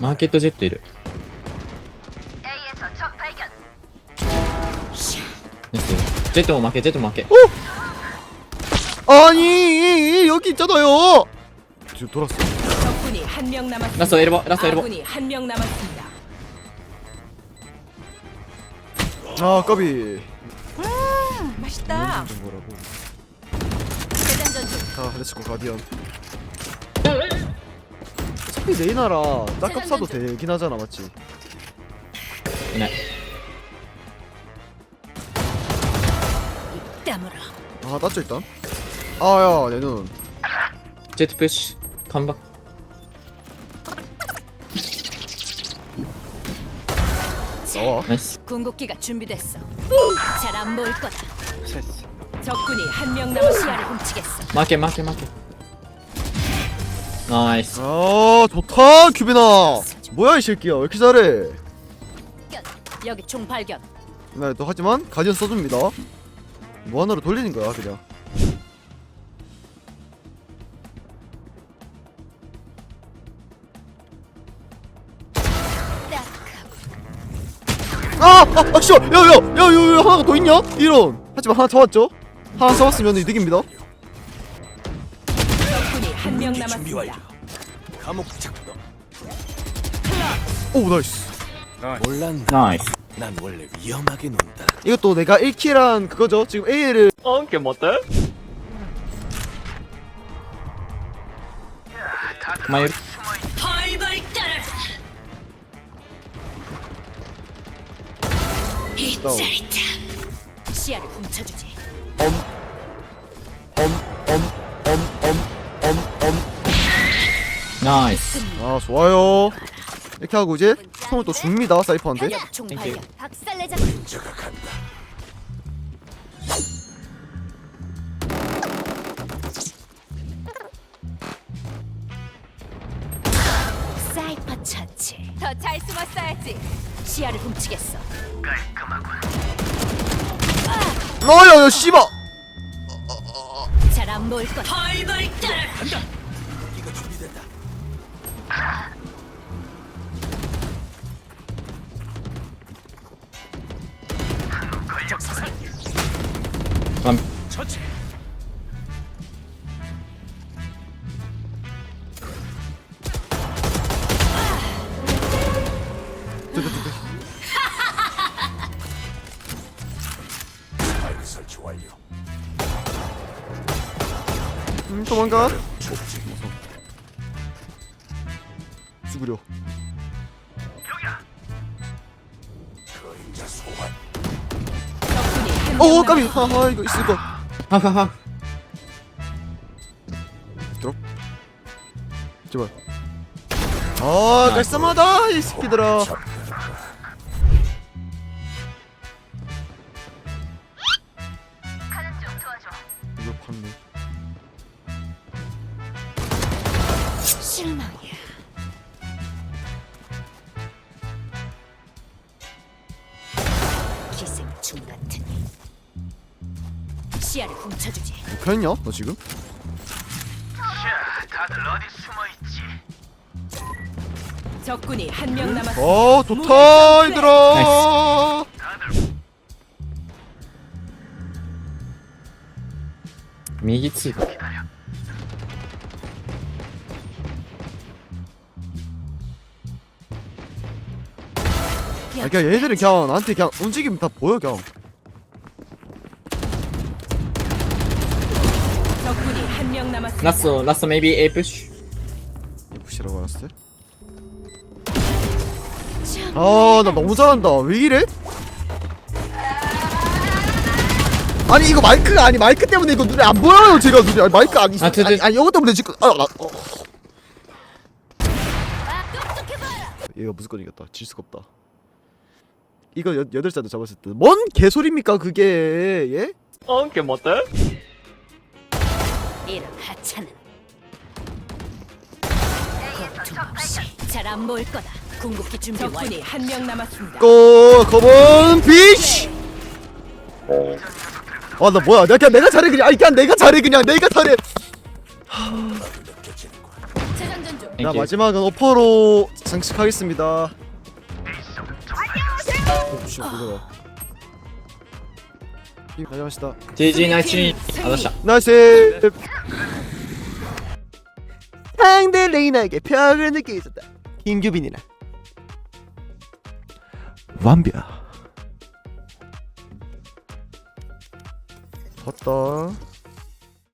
マーケットジェットいる A에서 적 발견. ナイスジェットも負けジェットも負け 아니 여기 있잖아요 지금 돌았어 적군이 한 명 남았습니다. ラストエルボラストエルボ 아군이 한 명 남았습니다. 아 까비 맛있다. 좀 뭐라고 재장전 중. 자 렛츠고 가디언 어차피 레이나라 짝값 사도 되긴 하잖아 맞지? 네. 아 땄죠 일단 아야 얘는 제트패시 감박. 나와 나이스. 궁극기가 준비됐어. 잘 안 보일 거다. 적군이 한 명 남아 시야를 훔치겠어. 마켓 마켓 마켓. 나이스 아 좋다 큐빈아 뭐야 이 새끼야 왜 이렇게 잘해 여기 총 발견. 네, 또 하지만 가디언 써줍니다 뭐 무한으로 돌리는 거야 그냥 아! 아! 아 야! 야! 야! 야! 야! 하나가 더 있냐? 이런! 하지만 하나 더 왔죠? 하나 써왔으면 이득입니다. 한명 남았습니다. 감옥 착도. 오 나이스. 몰란 나이스. 난 원래 위험하게 논다. 이것도 내가 1킬한 그거죠 지금 AL을 어, 이게 뭐대? 마이 이 짜릿함. 시야를 훔쳐주지. 엄 나이스 아 좋아요 이렇게 하고 이제 손을 또 줍니다 사이퍼한테 땡큐. 사이퍼 처치. 더 잘 숨었어야지. 시야를 훔치겠어. 너야 야 씨발 잘안 보일 거야. 벌벌 따라간다. 처치. 음, 도망가 죽으려. 오 어, 어, 까비. 하하 이거 있을 거 하하하. 들어 제발. 아 깔쌈하다 이 새끼들아. 기생충 같은 시야를 훔쳐주지 목표했냐? 너 지금? 자, 다들 어디 숨어 있지? 적군이 한 명 남았어 어 좋다 얘들아 미기치 기다려. 그냥 얘들은 그냥 나한테 그냥 움직임 다 보여 그냥. 적군이 한 maybe A push. 부시라고 알았어 아나 너무 잘한다. 왜 이래? 아니 이거 마이크 아니 마이크 때문에 이거 눈에 안 보여요 제가 눈에. 아니, 마이크 아니 아, 아니, 아니 이거 때문에 지금 아. 아나 어. 얘가 무조건 이겼다. 질 수가 없다. 이거 여, 여덟 살도 잡았을 때. 뭔 개소리입니까 그게? 예? 어, 이게 뭐대? 이런 하찮은 없이 잘안 모을 거다 궁극기 준비 적군이 한명 남았습니다. 꼬 거본 비치. 아 나 뭐야? 내가 그냥 내가 잘해 그냥. 아 그냥 내가 잘해 그냥. 내가 잘해. 나 마지막은 오퍼로 장식하겠습니다. 이거다. 이 가져가시다. GG 나이스. 알았어. 나이스. 상대 레이나에게 벽을 느끼고 있었다. 김규빈이나. 완벽. 봤다.